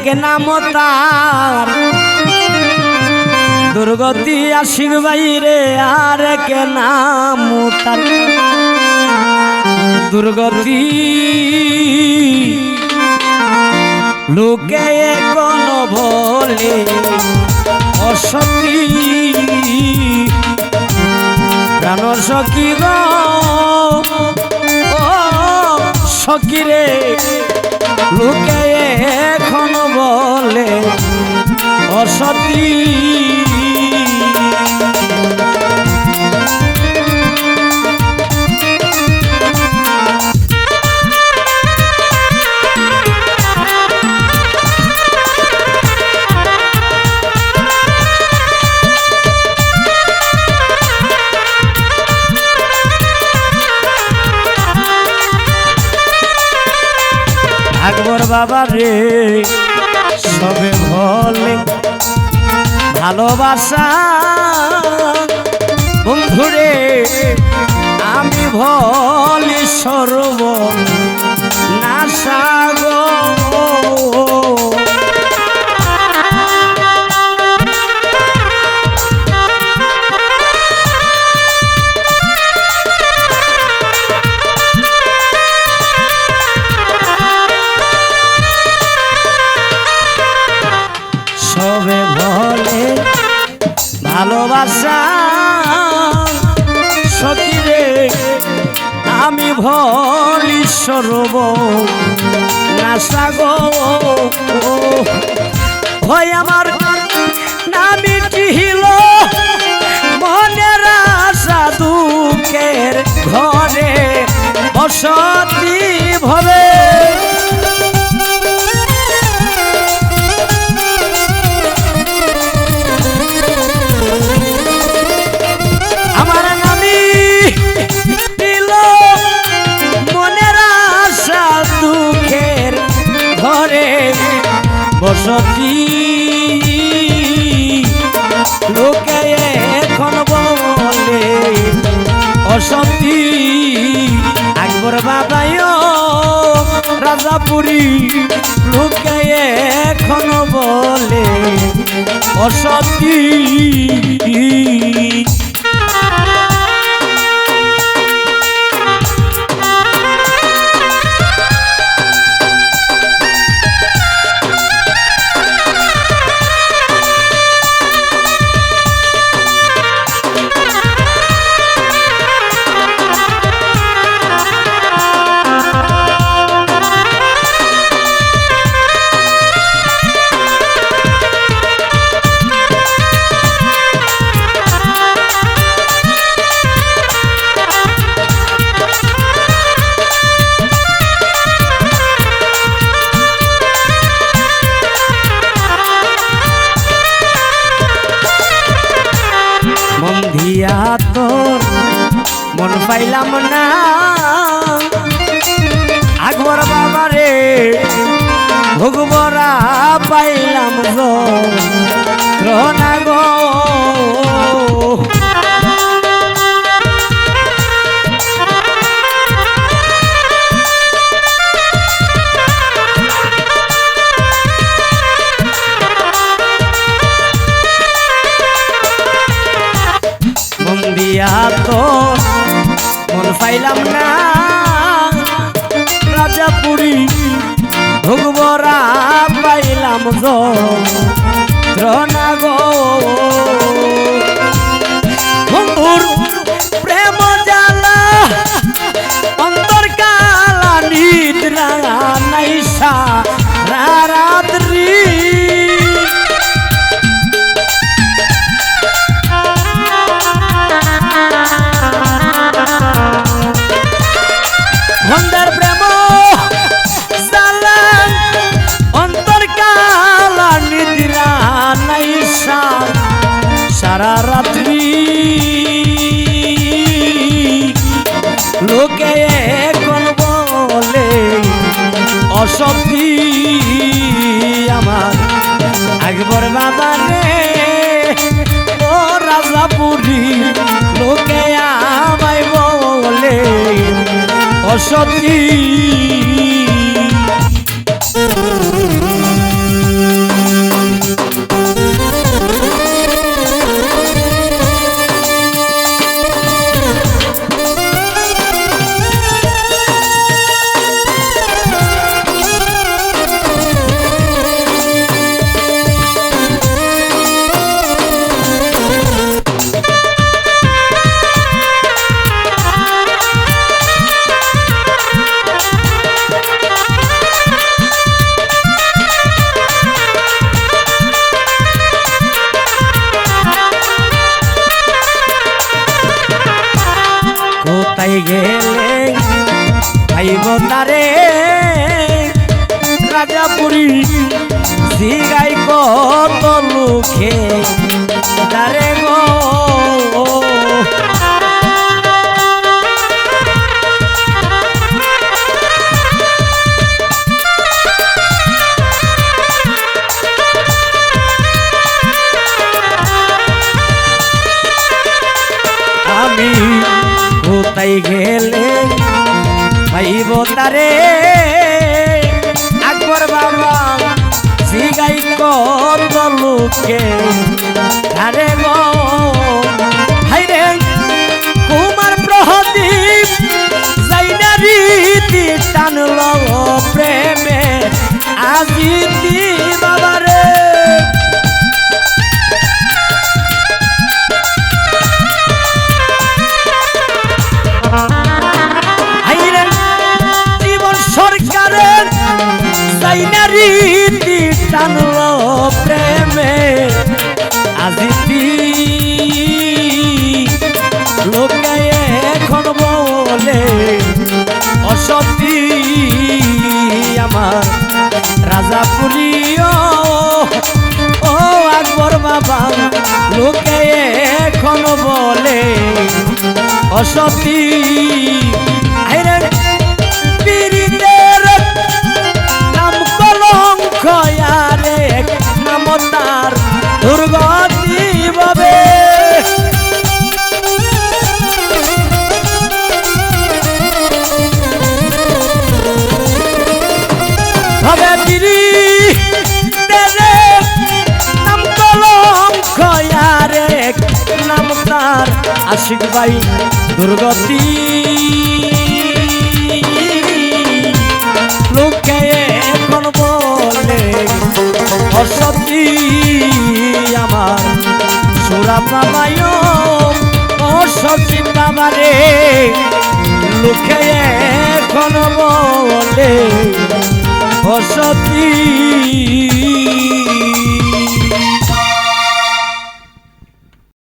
এক নাম তার দুর্গতি আশিক বাইরে, আর এক নাম তার দুর্গতি লোকে কোন বলে অসতী প্রাণ সখী ও সখী রে, লোকে বলে অসতী বাবা রে সবে ভালোবাসা। ভলি সর্ব। নাসা গো হয় আমার নামি টিহিল মনের আশা দুঃখের ঘরে বসতি অসতি আকবর বাবায় রাজাপুরি লোকে এখন বলে অসতি। পাইলাম না। পাইলাম না। রাজাপুরী ভোগবরা পাইলাম গো অসতি আমার। আকবর বাবা রে ও রাজাপুরি লোকে আমায় বলে অসতি লোকে তারে গো। আমি কোথায় গেলে ভাইব তারে? কত আরে গো লোকে এখন বলে অসতি পীড়িতের নাম কলঙ্ক আরে আশিক ভাই, দুর্গতি। লোকে এখন বলে, অসতী আমার। সুরা বাবায় অসতী বাবারে লোকে এখন বলে